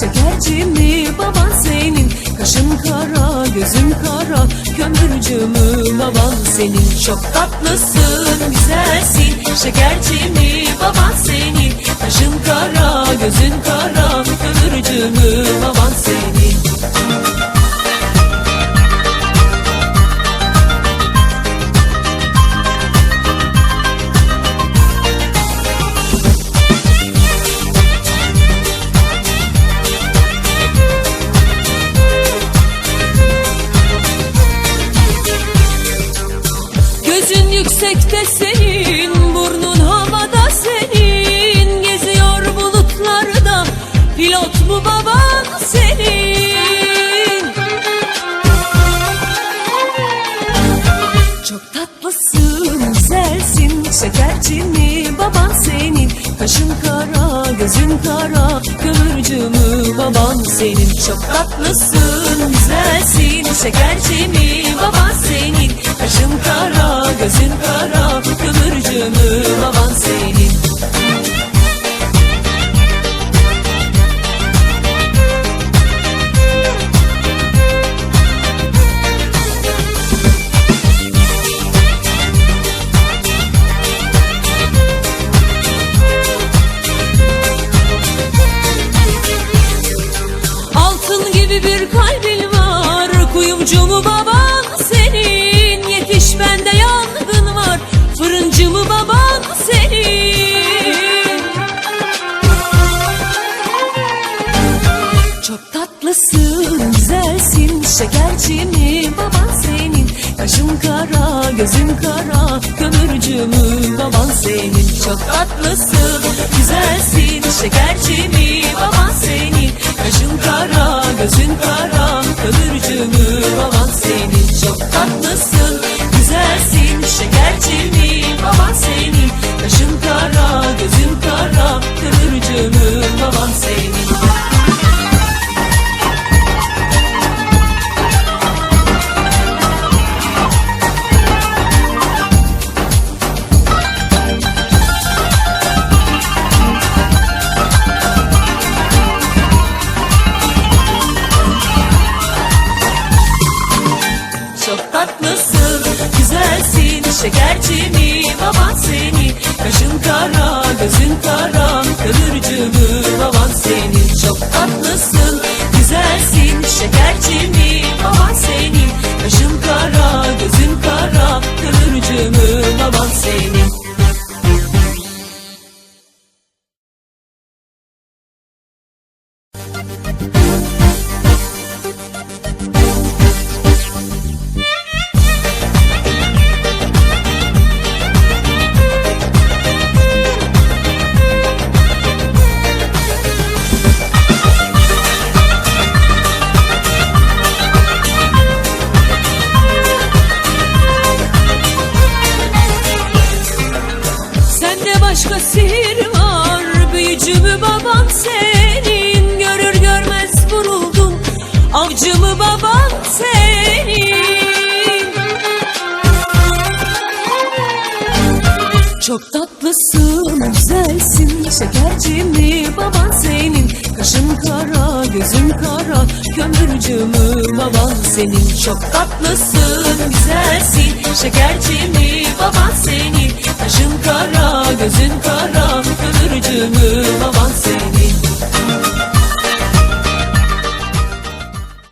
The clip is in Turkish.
Şekerci mi baban senin? Kaşın kara, gözün kara Kömürcü mü baban senin? Çok tatlısın, güzelsin. Şekerci mi baban senin? Kaşın kara, gözün kara Kömürcü mü baban senin Yüksekte senin, burnun havada senin. Geziyor bulutlarda, pilot mu baban senin? Çok tatlısın, güzelsin, şekerci mi baban senin? Kaşın kara, gözün kara, kömürcü mü baban senin? Çok tatlısın, güzelsin, şekerci mi baban senin? Kaşın kara, gözün kara, kömürcü mü baban senin. Altın gibi bir kalbin var Kuyumcu mu baban gözün kara Kömürcü mü baban senin Çok tatlısın, güzelsin Şekerci mi baban senin. Kaşın kara, gözün kara Kömürcü mü baban senin Çok tatlısın, güzelsin Şekerci mi baban senin. Kaşın kara, gözün kara Kömürcü Çok tatlısın, güzelsin Şekerci mi baban seni Kaşın kara, gözün kara Kömürcü Baban senin Görür görmez vuruldum Avcı mı baban senin. Çok tatlısın, güzelsin Şekerci mi baban senin? Kaşın kara, gözün kara Kömürcü mü baban senin? Çok tatlısın, güzelsin Şekerci mi baban senin? Kaşın kara, gözün kara Kömürcü mü